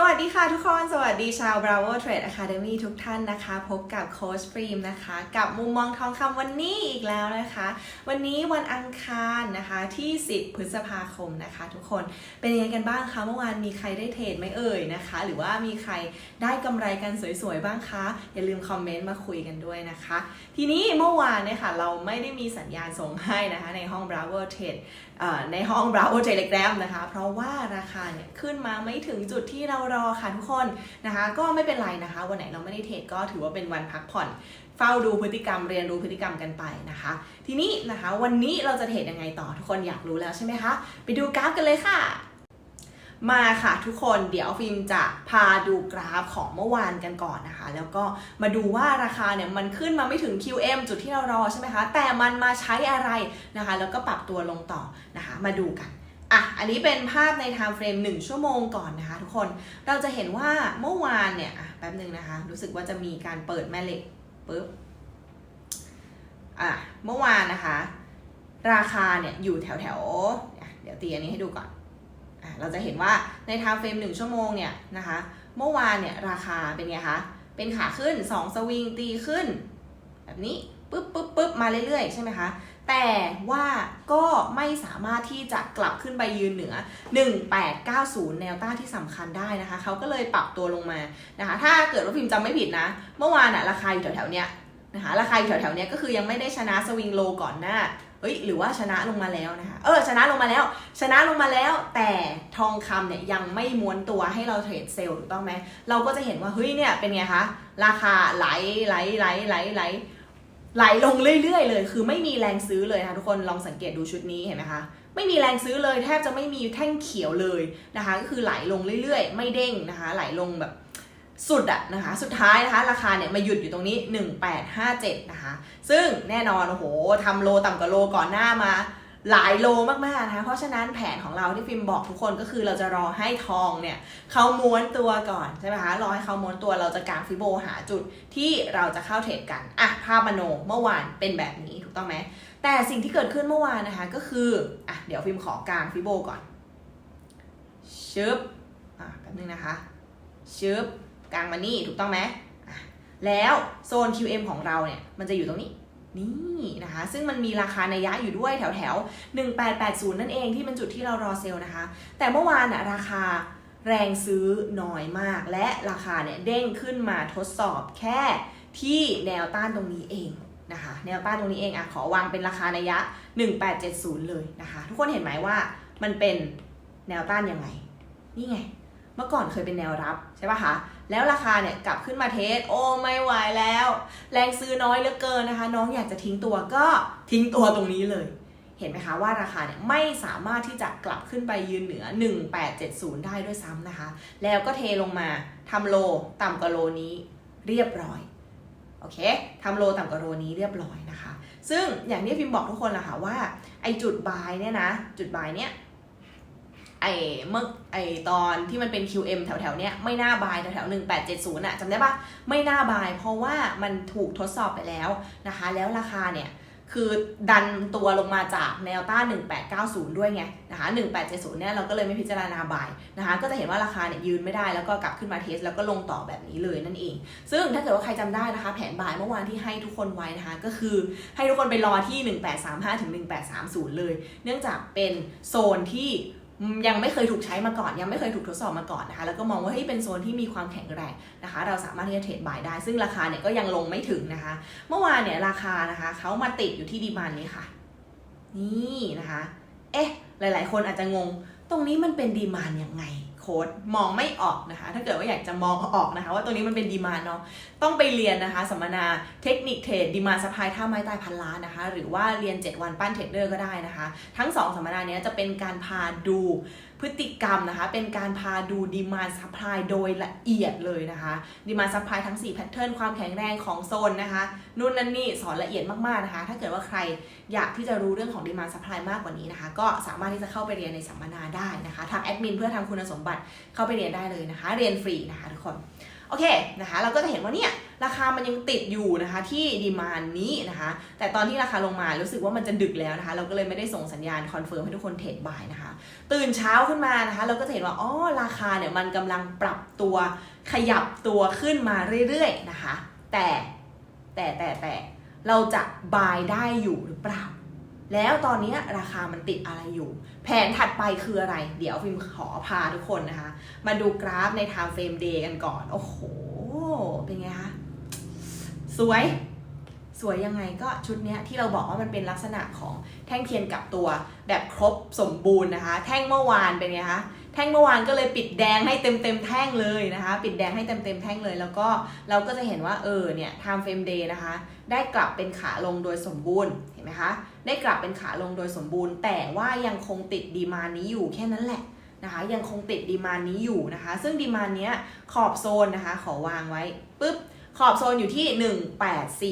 สวัสดีค่ะทุกคน สวัสดีชาว Bravo Trade Academy ทุกท่านนะคะ พบกับโค้ชฟรีมนะคะ กับมุมมองทองคำวันนี้อีกแล้วนะคะ วันนี้วันอังคารนะคะที่ 10 พฤษภาคมนะคะ ทุกคนเป็นยังไงกันบ้างคะเมื่อวานมีใครได้เทรดไหมเอ่ยนะคะ หรือว่ามีใครได้กำไรกันสวยๆบ้างคะ อย่าลืมคอมเมนต์มาคุยกันด้วยนะคะ ทีนี้เมื่อวานเนี่ยค่ะเราไม่ได้มีสัญญาณส่งให้นะคะในห้อง Bravo Trade ในห้อง Bravo Telegram นะคะ เพราะว่าราคาเนี่ยขึ้นมาไม่ถึงจุดที่เรารอค่ะทุกคนนะคะ ก็ไม่เป็นไรนะคะ วันไหนเราไม่ได้เทรดก็ถือว่าเป็นวันพักผ่อนเฝ้าดูพฤติกรรมเรียนรู้พฤติกรรมกันไปนะคะ ทีนี้นะคะวันนี้เราจะเทรดยังไงต่อทุกคนอยากรู้แล้วใช่ไหมคะ ไปดูกราฟกันเลยค่ะ มาค่ะทุกคนเดี๋ยวฟิล์มจะพาดูกราฟของเมื่อวานกันก่อนนะคะ แล้วก็มาดูว่าราคาเนี่ยมันขึ้นมาไม่ถึง QM จุดที่เรารอใช่ไหมคะ แต่มันมาใช้อะไรนะคะ แล้วก็ปรับตัวลงต่อนะคะ มาดูกันอะ อันนี้เป็นภาพใน time frame 1 ชั่วโมงก่อนนะคะ ทุกคน เราจะเห็นว่าเมื่อวานเนี่ยแป๊บหนึ่งนะคะ รู้สึกว่าจะมีการเปิดแม่เหล็กปุ๊บ อะ เมื่อวานนะคะ ราคาเนี่ยอยู่แถวแถว เดี๋ยวตีอันนี้ให้ดูก่อน เราจะเห็นว่าใน time frame 1ชั่วโมงเนี่ยนะคะเมื่อวานเนี่ยราคาเป็นไงคะ เป็นขาขึ้น 2 สวิงตีขึ้น แบบนี้ปึ๊บปึ๊บปึ๊บมาเรื่อยๆ ใช่ไหมคะ แต่ว่าก็ไม่สามารถที่จะกลับขึ้นไปยืนเหนือ 1890 แนวต้านที่สำคัญได้นะคะ เขาก็เลยปรับตัวลงมานะคะ ถ้าเกิดว่าพิมพ์จำไม่ผิดนะ เมื่อวานอะราคาอยู่แถวๆเนี้ยนะคะ ราคาอยู่แถวๆเนี้ยก็คือยังไม่ได้ชนะสวิงโลก่อนหน้า เอ้ยหรือว่าชนะลงมาแล้วนะคะ เออชนะลงมาแล้ว ชนะลงมาแล้ว แต่ทองคำเนี่ยยังไม่ม้วนตัวให้เราเทรดเซลล์ถูกต้องไหมเราก็จะเห็นว่าเฮ้ยเนี่ยเป็นไงคะราคาไหลไหลไหลไหลไหลไหลลงเรื่อยๆเลย คือไม่มีแรงซื้อเลยนะคะทุกคนลองสังเกตดูชุดนี้เห็นไหมคะไม่มีแรงซื้อเลยแทบจะไม่มีแท่งเขียวเลยนะคะ ก็คือไหลลงเรื่อยๆ ไม่เด้งนะคะ ไหลลงแบบ สุดอะนะคะสุดท้ายนะคะราคาเนี่ยมาหยุดอยู่ตรงนี้ 1857 นะคะ ซึ่งแน่นอนโอ้โหทำโลต่ำกว่าโลก่อนหน้ามาหลายโลมากๆนะคะเพราะฉะนั้นแผนของเราที่ฟิล์มบอกทุกคนก็คือเราจะรอให้ทองเนี่ยเขาม้วนตัวก่อนใช่ไหมคะรอให้เขาม้วนตัวเราจะกางฟิโบหาจุดที่เราจะเข้าเทรดกันอะภาพมโนเมื่อวานเป็นแบบนี้ถูกต้องไหมแต่สิ่งที่เกิดขึ้นเมื่อวานนะคะก็คืออะเดี๋ยวฟิล์มขอกางฟิโบก่อนชึบอะแป๊บนึงนะคะชึบ กลางมานี่ถูกต้องไหมแล้วโซน QM ของเราเนี่ย มันจะอยู่ตรงนี้นี่นะคะ ซึ่งมันมีราคาในยะอยู่ด้วยแถวแถว1880 นั่นเองที่เป็นจุดที่เรารอเซลล์นะคะ แต่เมื่อวานอะราคาแรงซื้อน้อยมาก และราคาเนี่ยเด้งขึ้นมาทดสอบแค่ที่แนวต้านตรงนี้เองนะคะ แนวต้านตรงนี้เองอะขอวางเป็นราคาในยะ 1870 เลยนะคะ ทุกคนเห็นไหมว่ามันเป็นแนวต้านยังไง นี่ไง เมื่อก่อนเคยเป็นแนวรับใช่ปะคะ แล้วราคาเนี่ยกลับขึ้นมาเทส โอ้ไม่ไหวแล้ว แรงซื้อน้อยเหลือเกินนะคะ น้องอยากจะทิ้งตัวก็ทิ้งตัวตรงนี้เลย เห็นไหมคะว่าราคาเนี่ยไม่สามารถที่จะกลับขึ้นไปยืนเหนือ 1870 ได้ด้วยซ้ำนะคะ แล้วก็เทลงมาทำโลต่ำกว่าโลนี้เรียบร้อยโอเคทำโลต่ำกว่าโลนี้เรียบร้อยนะคะ ซึ่งอย่างที่ฟิล์มบอกทุกคนแหละค่ะว่าไอจุดบายเนี่ยนะ จุดบายเนี่ย ไอเมื่อไอตอนที่มันเป็น QM แถวๆเนี้ยไม่น่าบายแถวๆ1870อะจำได้ปะไม่น่าบาย เพราะว่ามันถูกทดสอบไปแล้วนะคะ แล้วราคาเนี่ยคือดันตัวลงมาจากแนวต้าน 1890 ด้วยไงนะคะ 1870 เนี่ยเราก็เลยไม่พิจารณาบายนะคะ ก็จะเห็นว่าราคาเนี่ยยืนไม่ได้แล้วก็กลับขึ้นมาเทสแล้วก็ลงต่อแบบนี้เลยนั่นเอง ซึ่งถ้าเกิดว่าใครจำได้นะคะ แผนบ่ายเมื่อวานที่ให้ทุกคนไว้นะคะ ก็คือให้ทุกคนไปรอที่ 1835 ถึง 1830 เลย เนื่องจากเป็นโซนที่ ยังไม่เคยถูกใช้มาก่อน ยังไม่เคยถูกทดสอบมาก่อนนะคะแล้วก็มองว่าเฮ้ยเป็นโซนที่มีความแข็งแรงนะคะ เราสามารถที่จะเทรดบายได้ ซึ่งราคาเนี่ยก็ยังลงไม่ถึงนะคะ เมื่อวานเนี่ยราคานะคะเขามาติดอยู่ที่ดีมานนี้ค่ะ นี่นะคะ เอ๊ะ หลาย ๆ คนอาจจะงง ตรงนี้มันเป็นดีมานยังไง ค้ดมองไม่ออกนะคะ ถ้าเกิดว่าอยากจะมองออกนะคะ ว่าตรงนี้มันเป็นดีมานเนาะต้องไปเรียนนะคะสัมมนาเทคนิคเทรดดีมานสปายท่าไม้ตายพันล้านนะคะ หรือว่าเรียน 7 วันปั้นเทรดเดอร์ก็ได้นะคะ ทั้ง 2 สัมมนาเนี้ยจะเป็นการพาดู พฤติกรรมนะคะ เป็นการพาดูดีมาซัพพลายโดยละเอียดเลยนะคะดีมาซัพพลายทั้ง4แพทเทิร์นความแข็งแรงของโซนนะคะนู่นนั่นนี่สอนละเอียดมากๆนะคะ ถ้าเกิดว่าใครอยากที่จะรู้เรื่องของดีมาซัพพลายมากกว่านี้นะคะ ก็สามารถที่จะเข้าไปเรียนในสัมมนาได้นะคะทางแอดมินเพื่อทำคุณสมบัติเข้าไปเรียนได้เลยนะคะ เรียนฟรีนะคะทุกคน โอเคนะคะเราก็จะเห็นว่าเนี่ยราคามันยังติดอยู่นะคะที่ดีมานนี้นะคะแต่ตอนที่ราคาลงมารู้สึกว่ามันจะดึกแล้วนะคะเราก็เลยไม่ได้ส่งสัญญาณคอนเฟิร์มให้ทุกคนเทรดบายนะคะตื่นเช้าขึ้นมานะคะเราก็จะเห็นว่าอ๋อราคาเนี่ยมันกำลังปรับตัวขยับตัวขึ้นมาเรื่อยๆนะคะแต่แต่แต่แต่เราจะบายได้อยู่หรือเปล่า แล้วตอนนี้ราคามันติดอะไรอยู่ แผนถัดไปคืออะไร เดี๋ยวฟิล์มขอพาทุกคนนะคะ มาดูกราฟใน time frame day กันก่อน โอ้โห เป็นไงคะ สวย สวยยังไงก็ชุดนี้ที่เราบอกว่ามันเป็นลักษณะของแท่งเทียนกับตัวแบบครบสมบูรณ์นะคะ แท่งเมื่อวานเป็นไงคะแท่งเมื่อวานก็เลยปิดแดงให้เต็มเต็มแท่งเลยนะคะ ปิดแดงให้เต็มเต็มแท่งเลย แล้วก็เราก็จะเห็นว่าเออเนี่ย time frame day นะคะ ได้กลับเป็นขาลงโดยสมบูรณ์เห็นไหมคะได้กลับเป็นขาลงโดยสมบูรณ์ แต่ว่ายังคงติดดีมานี้อยู่แค่นั้นแหละนะคะยังคงติดดีมานี้อยู่นะคะ ซึ่งดีมานี้ขอบโซนนะคะ ขอวางไว้ปุ๊บ ขอบโซนอยู่ที่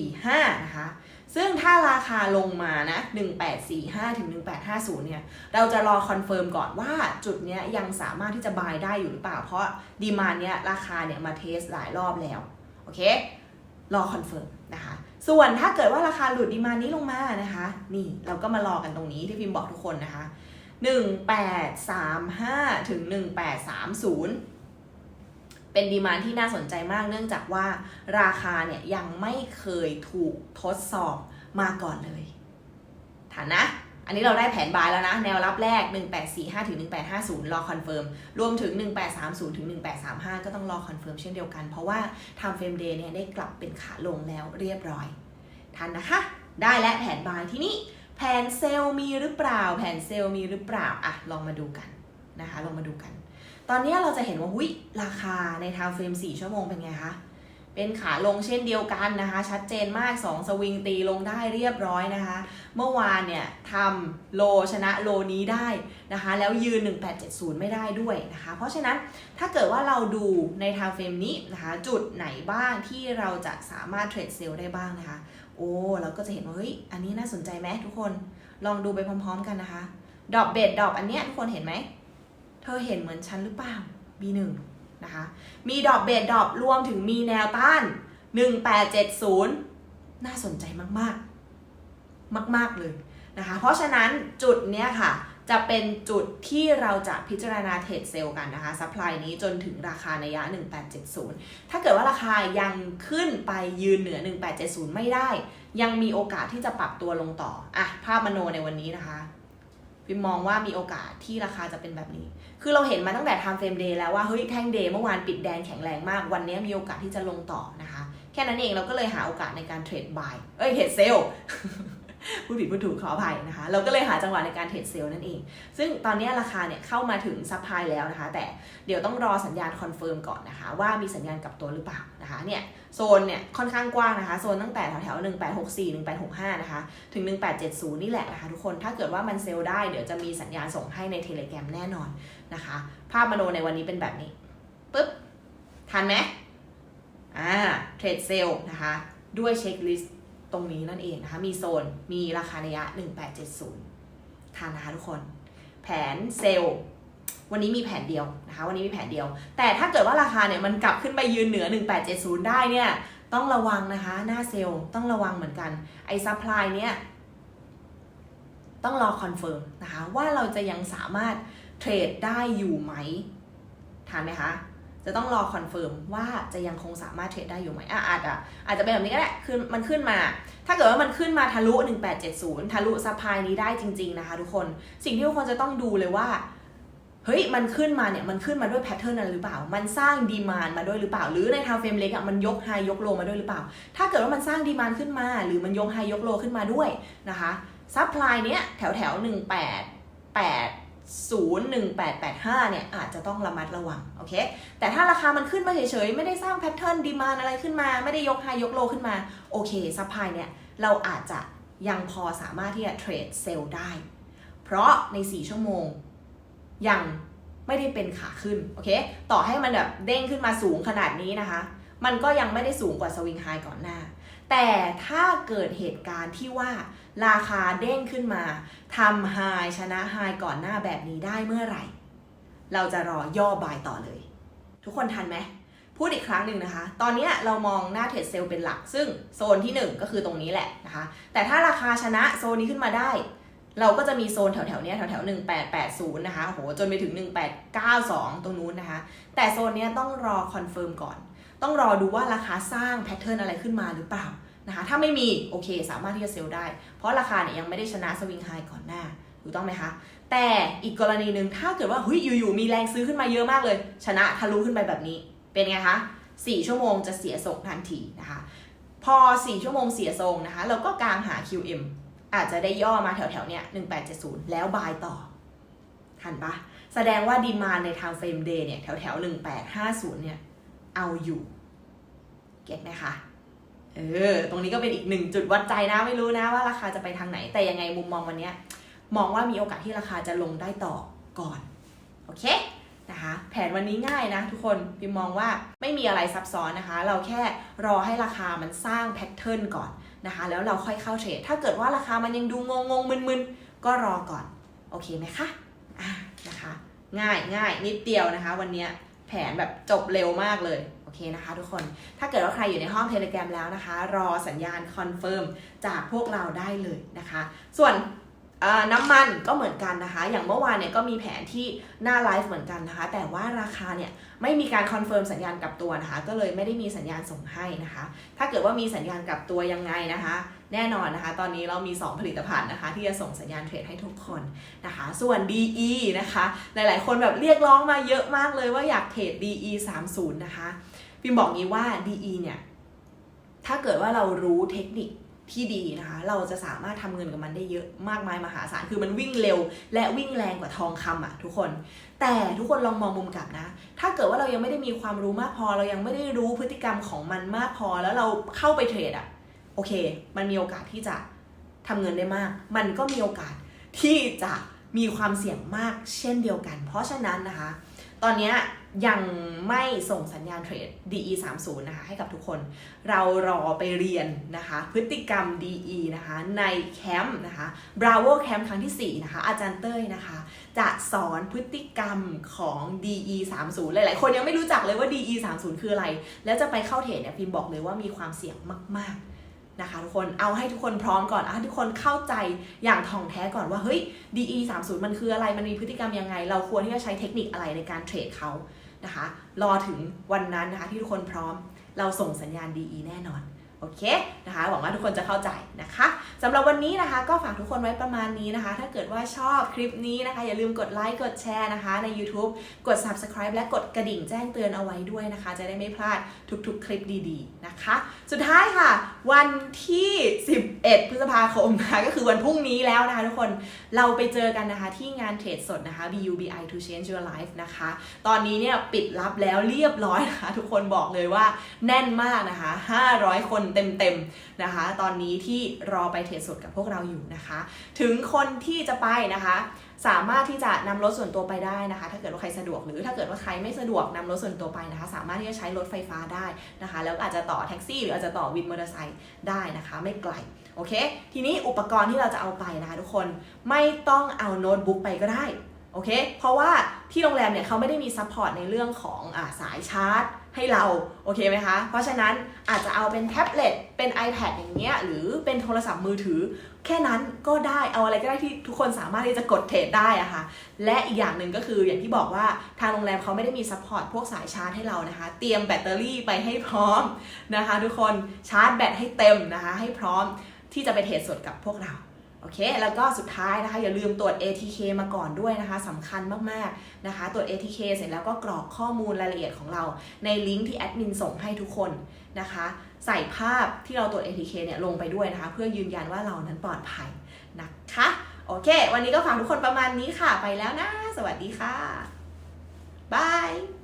1845 นะคะ ซึ่งถ้าราคาลงมานะ 1845 ถึง 1850 เนี่ย เราจะรอคอนเฟิร์มก่อนว่าจุดเนี้ยยังสามารถที่จะบายได้อยู่หรือเปล่า เพราะดีมานเนี้ยราคาเนี่ยมาเทสหลายรอบแล้ว โอเค รอคอนเฟิร์มนะคะ ส่วนถ้าเกิดว่าราคาหลุดดีมานนี้ลงมานะคะ นี่เราก็มารอกันตรงนี้ที่พิมพ์บอกทุกคนนะคะ 1835 ถึง 1830 เป็นดีมานที่น่าสนใจมากเนื่องจากว่าราคาเนี่ยยังไม่เคยถูกทดสอบมาก่อนเลยฐานนะอันนี้เราได้แผนบายแล้วนะ แนวรับแรก 1845ถึง1850 รอคอนเฟิร์ม รวมถึง 1830ถึง1835 ก็ต้องรอคอนเฟิร์มเช่นเดียวกัน เพราะว่า Time Frame Day เนี่ยได้กลับเป็นขาลงแล้วเรียบร้อย ทันนะคะ ได้และแผนบายที่นี่ แผนเซลมีหรือเปล่า แผนเซลมีหรือเปล่า อะ ลองมาดูกัน นะคะลองมาดูกัน ตอนนี้เราจะเห็นว่าหุ้ยราคาใน Time Frame 4ชั่วโมงเป็นไงคะเป็นขาลงเช่นเดียวกันนะคะ ชัดเจนมาก 2 สวิงตีลงได้เรียบร้อยนะคะ เมื่อวานเนี่ยทำโลชนะโลนี้ได้นะคะ แล้วยืน 1870 ไม่ได้ด้วยนะคะ เพราะฉะนั้นถ้าเกิดว่าเราดูใน Time Frame นี้นะคะ จุดไหนบ้างที่เราจะสามารถเทรดเซลล์ได้บ้างนะคะ โอ้เราก็จะเห็นว่าเฮ้ยอันนี้น่าสนใจไหมทุกคนลองดูไปพร้อมๆกันนะคะดอกเบดดอกอันเนี้ยทุกคนเห็นไหม เธอเห็นเหมือนฉันหรือเปล่า B1 นะคะ มีดอกเบดดอกรวมถึงมีแนวต้าน 1870 น่าสนใจมากๆ มาก ๆ เลยนะคะ เพราะฉะนั้นจุดเนี้ยค่ะ จะเป็นจุดที่เราจะพิจารณาเทรดเซลล์กันนะคะซัพพลายนี้จนถึงราคาในยะ 1870 ถ้าเกิดว่าราคายังขึ้นไปยืนเหนือ 1870 ไม่ได้ ยังมีโอกาสที่จะปรับตัวลงต่อ อะ ภาพมโนในวันนี้นะคะ พิมมองว่ามีโอกาสที่ราคาจะเป็นแบบนี้ คือเราเห็นมาตั้งแต่ time frame day แล้วว่าเฮ้ยแท่งเดย์เมื่อวานปิดแดงแข็งแรงมาก วันนี้มีโอกาสที่จะลงต่อนะคะ แค่นั้นเองเราก็เลยหาโอกาสในการเทรดบายเอ้ยเทรดเซล พูดผิดพูดถูกขออภัยนะคะ เราก็เลยหาจังหวะในการเทรดเซลล์นั่นเอง ซึ่งตอนนี้ราคาเนี่ยเข้ามาถึงซัพพลายแล้วนะคะ แต่เดี๋ยวต้องรอสัญญาณคอนเฟิร์มก่อนนะคะ ว่ามีสัญญาณกลับตัวหรือเปล่านะคะ เนี่ยโซนเนี่ยค่อนข้างกว้างนะคะ โซนตั้งแต่แถวๆ1864 1865 นะคะ ถึง 1870 นี่แหละนะคะทุกคน ถ้าเกิดว่ามันเซลล์ได้เดี๋ยวจะมีสัญญาณส่งให้ในเทเล gram แน่นอนนะคะ ภาพมโนในวันนี้เป็นแบบนี้ปุ๊บ ทันไหมอ่า เทรดเซลล์นะคะ ด้วยเช็คลิสต์ ตรงนี้นั่นเองนะคะ มีโซน มีราคาระยะ 1870ทันนะคะทุกคน แผนเซลล์วันนี้มีแผนเดียวนะคะ วันนี้มีแผนเดียว แต่ถ้าเกิดว่าราคาเนี่ยมันกลับขึ้นไปยืนเหนือ 1870 ได้เนี่ย ต้องระวังนะคะ หน้าเซลล์ต้องระวังเหมือนกัน ไอ้ซัพพลายเนี่ยต้องรอคอนเฟิร์มนะคะ ว่าเราจะยังสามารถเทรดได้อยู่ไหมทันไหมคะ จะต้องรอคอนเฟิร์มว่าจะยังคงสามารถเทรดได้อยู่ไหมอะอาจจะอาจจะเป็นแบบนี้ก็ได้คือมันขึ้นมา ถ้าเกิดว่ามันขึ้นมาทะลุ 1870 ทะลุซัพพลายนี้ได้จริง ๆนะคะ ทุกคนสิ่งที่ทุกคนจะต้องดูเลยว่าเฮ้ยมันขึ้นมาเนี่ยมันขึ้นมาด้วยแพทเทิร์นอะไรหรือเปล่า มันสร้างดีมานมาด้วยหรือเปล่า หรือในทาวเฟรมเล็กอะมันยกไฮยกโลมาด้วยหรือเปล่า ถ้าเกิดว่ามันสร้างดีมานขึ้นมา หรือมันยกไฮยกโลขึ้นมาด้วยนะคะซัพพลายเนี้ยแถวแถวหนึ่งแปดแปด ศูนย์หนึ่งแปดแปดห้าเนี่ยอาจจะต้องระมัดระวังโอเคแต่ถ้าราคามันขึ้นมาเฉยๆ ไม่ได้สร้างแพทเทิร์นดีมานอะไรขึ้นมา ไม่ได้ยกไฮยกโลขึ้นมา โอเคซัพพลายเนี่ย เราอาจจะยังพอสามารถที่จะเทรดเซลล์ได้ เพราะใน 4 ชั่วโมง ยังไม่ได้เป็นขาขึ้นโอเคต่อให้มันแบบเด้งขึ้นมาสูงขนาดนี้นะคะ มันก็ยังไม่ได้สูงกว่าสวิงไฮก่อนหน้า แต่ถ้าเกิดเหตุการณ์ที่ว่า ราคาเด้งขึ้นมาทำไฮชนะไฮก่อนหน้าแบบนี้ได้เมื่อไหร่ เราจะรอย่อบายต่อเลย ทุกคนทันไหมพูดอีกครั้งหนึ่งนะคะ ตอนนี้เรามองหน้าเทรดเซลเป็นหลัก ซึ่งโซนที่ 1 ก็คือตรงนี้แหละนะคะ แต่ถ้าราคาชนะโซนนี้ขึ้นมาได้ เราก็จะมีโซนแถวๆนี้แถวๆ 1880 นะคะโหจนไปถึง 1892 ตรงนู้นนะคะ แต่โซนนี้ต้องรอคอนเฟิร์มก่อน ต้องรอดูว่าราคาสร้างแพทเทิร์นอะไรขึ้นมาหรือเปล่า นะคะถ้าไม่มีโอเค สามารถที่จะเซลล์ได้ เพราะราคาเนี่ยยังไม่ได้ชนะสวิงไฮก่อนหน้าถูกต้องไหมคะ แต่อีกกรณีหนึ่งถ้าเกิดว่าเฮ้ยอยู่ๆมีแรงซื้อขึ้นมาเยอะมากเลย ชนะทะลุขึ้นไปแบบนี้เป็นไงคะ4ชั่วโมงจะเสียทรงทันทีนะคะ พอ 4 ชั่วโมงเสียทรงนะคะ เราก็กางหา QM อาจจะได้ย่อมาแถวๆเนี้ย1870 แล้วบายต่อ ทันปะแสดงว่าดีมาในทางเฟรมเดย์เนี่ยแถวๆ 1850 เนี่ย เอาอยู่ เก็ตไหมคะ เออ ตรงนี้ก็เป็นอีกหนึ่งจุดวัดใจนะไม่รู้นะว่าราคาจะไปทางไหน แต่ยังไงมุมมองวันนี้มองว่ามีโอกาสที่ราคาจะลงได้ต่อก่อน โอเคนะคะแผนวันนี้ง่ายนะทุกคนพิมมองว่าไม่มีอะไรซับซ้อนนะคะ เราแค่รอให้ราคามันสร้างแพทเทิร์นก่อนนะคะ แล้วเราค่อยเข้าเทรด ถ้าเกิดว่าราคามันยังดูงงงๆมึนๆ ก็รอก่อน โอเคไหมคะอะนะคะ ง่ายง่ายนิดเดียวนะคะ วันนี้แผนแบบจบเร็วมากเลย อเคนะคะ ทุกคน ถ้าเกิดว่าใครอยู่ในห้องเทเล g รมแล้วนะคะ รอสัญญาณคอนเฟิร์มจากพวกเราได้เลยนะคะ ส่วนน้ำมันก็เหมือนกันนะคะ อย่างเมื่อวานเนี่ยก็มีแผนที่หน้าไลฟ์เหมือนกันนะคะ แต่ว่าราคาเนี่ยไม่มีการคอนเฟิร์มสัญญาณกลับตัวนะคะ ก็เลยไม่ได้มีสัญญาณส่งให้นะคะ ถ้าเกิดว่ามีสัญญาณกลับตัวยังไงนะคะ แน่นอนนะคะ ตอนนี้เรามี 2 ผลิตภัณฑ์นะคะ ที่จะส่งสัญญาณเทรดให้ทุกคนนะคะ ส่วน DE นะคะ หลายๆ คนแบบเรียกร้องมาเยอะมากเลยว่าอยากเทรด DE 30นะคะ พิมบอกงี้ว่า DE เนี่ย ถ้าเกิดว่าเรารู้เทคนิคที่ดีนะคะ เราจะสามารถทำเงินกับมันได้เยอะมากมายมหาศาล คือมันวิ่งเร็ว และวิ่งแรงกว่าทองคำอะทุกคน แต่ทุกคนลองมองมุมกลับนะ ถ้าเกิดว่าเรายังไม่ได้มีความรู้มากพอ เรายังไม่ได้รู้พฤติกรรมของมันมากพอ แล้วเราเข้าไปเทรดอะโอเค มันมีโอกาสที่จะทำเงินได้มาก มันก็มีโอกาสที่จะมีความเสี่ยงมากเช่นเดียวกัน เพราะฉะนั้นนะคะ ตอนเนี้ ยังไม่ส่งสัญญาณเทรด DE 30นะคะให้กับทุกคน เรารอไปเรียนนะคะ พฤติกรรม DE นะคะในแคมป์นะคะ Bravo Camp ครั้งที่ 4 นะคะ อาจารย์เต้ยนะคะ จะสอนพฤติกรรมของ DE 30หลาย ๆ คนยังไม่รู้จักเลยว่า DE 30คืออะไร แล้วจะไปเข้าเทรดเนี่ยพิมบอกเลยว่ามีความเสี่ยงมาก ๆนะคะทุกคนเอาให้ทุกคนพร้อมก่อนเอาให้ทุกคนเข้าใจอย่างถ่องแท้ก่อนว่าเฮ้ย DE 30มันคืออะไร มันมีพฤติกรรมยังไง เราควรที่จะใช้เทคนิคอะไรในการเทรดเขา นะคะ รอถึงวันนั้นนะคะที่ทุกคนพร้อม เราส่งสัญญาณดีแน่นอน โอเคนะคะหวังว่าทุกคนจะเข้าใจนะคะสำหรับวันนี้นะคะ ก็ฝากทุกคนไว้ประมาณนี้นะคะ ถ้าเกิดว่าชอบคลิปนี้นะคะ อย่าลืมกดไลค์กดแชร์นะคะ ใน YouTube กด Subscribe และกดกระดิ่งแจ้งเตือนเอาไว้ด้วยนะคะ จะได้ไม่พลาดทุกๆ คลิปดีๆนะคะ สุดท้ายค่ะ วันที่ 11 พฤษภาคมนะคะก็คือวันพรุ่งนี้แล้วนะคะทุกคนเราไปเจอกันนะคะที่งานเทรดสดนะคะ BUBI to change your life นะคะ ตอนนี้เนี่ยปิดรับแล้วเรียบร้อยนะคะ ทุกคนบอกเลยว่าแน่นมากนะคะ 500 คนเต็มๆนะคะ ตอนนี้ที่รอไปเทรดสดกับพวกเราอยู่นะคะ ถึงคนที่จะไปนะคะ สามารถที่จะนำรถส่วนตัวไปได้นะคะ ถ้าเกิดว่าใครสะดวกหรือถ้าเกิดว่าใครไม่สะดวกนำรถส่วนตัวไปนะคะ สามารถที่จะใช้รถไฟฟ้าได้นะคะ แล้วอาจจะต่อแท็กซี่ หรืออาจจะต่อวินมอเตอร์ไซค์ได้นะคะ ไม่ไกลโอเค ทีนี้อุปกรณ์ที่เราจะเอาไปนะคะทุกคนไม่ต้องเอาโน้ตบุ๊กไปก็ได้ โอเค เพราะว่าที่โรงแรมเนี่ยเขาไม่ได้มีซัพพอร์ตในเรื่องของอสายชาร์จให้เรา โอเคไหมคะ เพราะฉะนั้นอาจจะเอาเป็นแท็บเล็ต เป็น iPad อย่างเงี้ย หรือเป็นโทรศัพท์มือถือ แค่นั้นก็ได้ เอาอะไรก็ได้ที่ทุกคนสามารถที่จะกดเทรดได้อะค่ะ และอีกอย่างหนึ่งก็คืออย่างที่บอกว่าทางโรงแรมเขาไม่ได้มีซัพพอร์ตพวกสายชาร์จให้เรานะคะ เตรียมแบตเตอรี่ไปให้พร้อมนะคะ ทุกคน ชาร์จแบตให้เต็มนะคะ ให้พร้อมที่จะไปเทรดสดกับพวกเรา โอเค แล้วก็สุดท้ายนะคะ อย่าลืมตรวจ ATK มาก่อนด้วยนะคะสำคัญมากๆนะคะ ตรวจ ATK เสร็จแล้วก็กรอกข้อมูลรายละเอียดของเรา ในลิงก์ที่แอดมินส่งให้ทุกคนนะคะ ใส่ภาพที่เราตรวจ ATK เนี่ยลงไปด้วยนะคะ เพื่อยืนยันว่าเรานั้นปลอดภัยนะคะ โอเค วันนี้ก็ฝากทุกคนประมาณนี้ค่ะ ไปแล้วนะ สวัสดีค่ะบาย